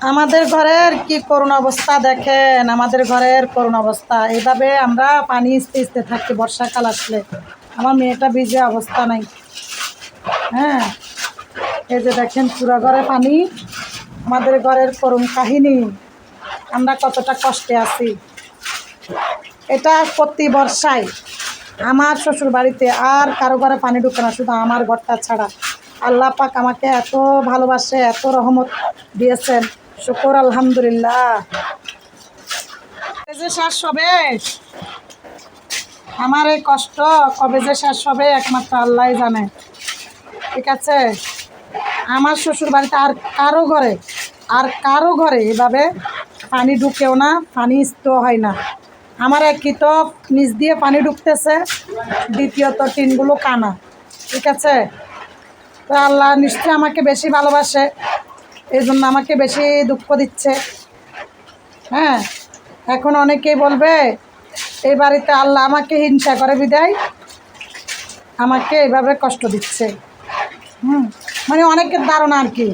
আমাদের ঘরের কি করুণ অবস্থা দেখেন, আমাদের ঘরের করুণ অবস্থা। এইভাবে আমরা পানি ইস্তে ইস্তে থাকি বর্ষাকাল আসলে। আমার মেয়েটা ভিজে অবস্থা নাই। হ্যাঁ এই যে দেখেন পুরো ঘরে পানি। আমাদের ঘরের করুণ কাহিনী। আমরা কতটা কষ্টে আছি। এটা প্রতি বর্ষায় আমার শ্বশুর বাড়িতে আর কারও ঘরে পানি ঢুকে না, শুধু আমার ঘরটা ছাড়া। আল্লাহ পাক আমাকে এত ভালোবাসে, এত রহমত দিয়েছেন। শুকর, আলহামদুলিল্লাহ। যে শেষ হবে? আমার এই কষ্ট কবে যে শেষ হবে একমাত্র আল্লাহ জানে। ঠিক আছে? আমার শ্বশুর বাড়িতে আর কারও ঘরে, আর কারও ঘরে এভাবে পানি ঢুকেও না, পানি স্থ হয় না। আমার একই তো নিচ দিয়ে পানি ঢুকতেছে, দ্বিতীয়ত টিনগুলো কানা। ঠিক আছে? তো আল্লাহ নিশ্চয়ই আমাকে বেশি ভালোবাসে। এই জন্য আমাকে বেশি দুঃখ দিচ্ছে। হ্যাঁ এখন অনেকেই বলবে, এই বাড়িতে আল্লাহ আমাকে হিংসা করে বিদায়। আমাকে এভাবে কষ্ট দিচ্ছে। হুম মানে অনেকের ধারণা আর কি।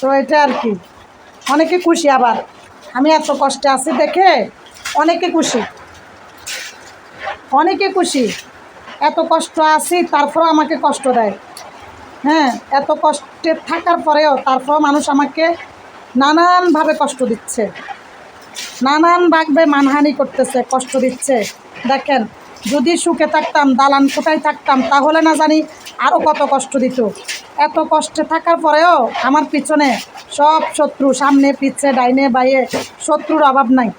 তো এটা আর কি। অনেকে খুশি আবার। আমি এত কষ্টে আছি দেখে অনেকে খুশি। অনেকে খুশি। এত কষ্ট আছি, তারপরও আমাকে কষ্ট দেয়। হ্যাঁ এত কষ্টে থাকার পরেও তারপর মানুষ আমাকে নানানভাবে কষ্ট দিচ্ছে। নানানভাবে মানহানি করতেছে, কষ্ট দিচ্ছে। দেখেন, যদি সুখে থাকতাম, দালান কোথায় থাকতাম, তাহলে না জানি আরও কত কষ্ট দিত। এত কষ্টে থাকার পরেও আমার পিছনে সব শত্রু, সামনে, পিছে, ডাইনে, বাইয়ে শত্রুর অভাব নাই।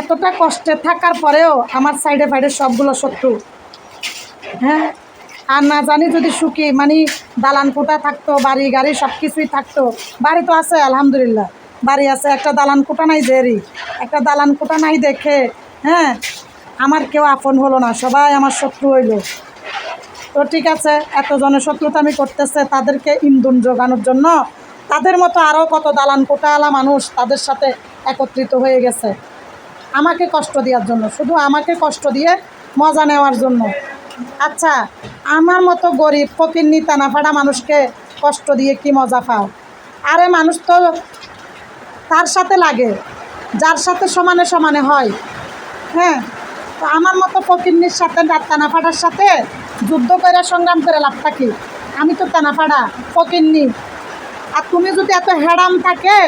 এতটা কষ্টে থাকার পরেও আমার সাইডে ফাইডে সবগুলো শত্রু। হ্যাঁ আর না জানি যদি সুখী মানে দালান কোটা থাকতো, বাড়ি, গাড়ি সব কিছুই থাকতো। বাড়ি তো আছে, আলহামদুলিল্লাহ। বাড়ি আছে, একটা দালান কোটা নাই দেরি একটা দালান কোটা নাই দেখে হ্যাঁ আমার কেউ আপন হলো না, সবাই আমার শত্রু হইল। তো ঠিক আছে এত শত্রুতা আমি করতেছে, তাদেরকে ইন্ধন যোগানোর জন্য। তাদের মতো আরও কত দালান কোটাওয়ালা মানুষ তাদের সাথে একত্রিত হয়ে গেছে। আমাকে কষ্ট দেওয়ার জন্য, শুধু আমাকে কষ্ট দিয়ে মজা নেওয়ার জন্য। আচ্ছা আমার মতো গরিব, ফকির নিতানাফাড়া মানুষকে কষ্ট দিয়ে কি মজা পাও? আরে মানুষ তো তার সাথে লাগে, যার সাথে সমানে সমানে হয়। হ্যাঁ তো আমার মতো ফকিরনির সাথে তানাফাড়ার সাথে যুদ্ধ করে সংগ্রাম করে লাভটা কি? আমি তো তানাফাড়া ফকিরনি আর তুমি যদি এত হেডাম থাকে,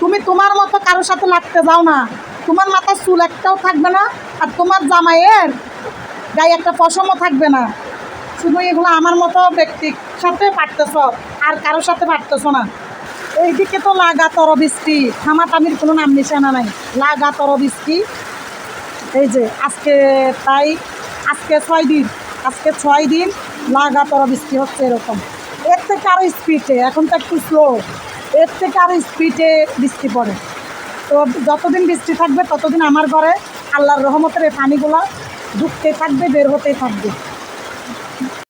তুমি তোমার মতো কারোর সাথে লাগতে যাও না। তোমার মাথায় চুল একটাও থাকবে না, আর তোমার জামাইয়ের গায়ে একটা পশমও থাকবে না। শুধু এগুলো আমার মতো ব্যক্তির সাথে পারতেছ, আর কারোর সাথে পারতেছ না। এইদিকে তো লাগাতর বৃষ্টি থামা থামাটামির কোনো নাম নিশানা নাই। লাগাতর বৃষ্টি। এই যে আজকে তাই, আজকে ছয় দিন, আজকে ছয় দিন লাগাতর বৃষ্টি হচ্ছে এরকম। এর থেকে আরও স্পিডে, এখন তো একটু স্লো এর থেকে আরও স্পিডে বৃষ্টি পড়ে। তো যতদিন বৃষ্টি থাকবে, ততদিন আমার ঘরে আল্লাহর রহমতের এই পানিগুলো ঢুকতে থাকবে বের হতে থাকবে।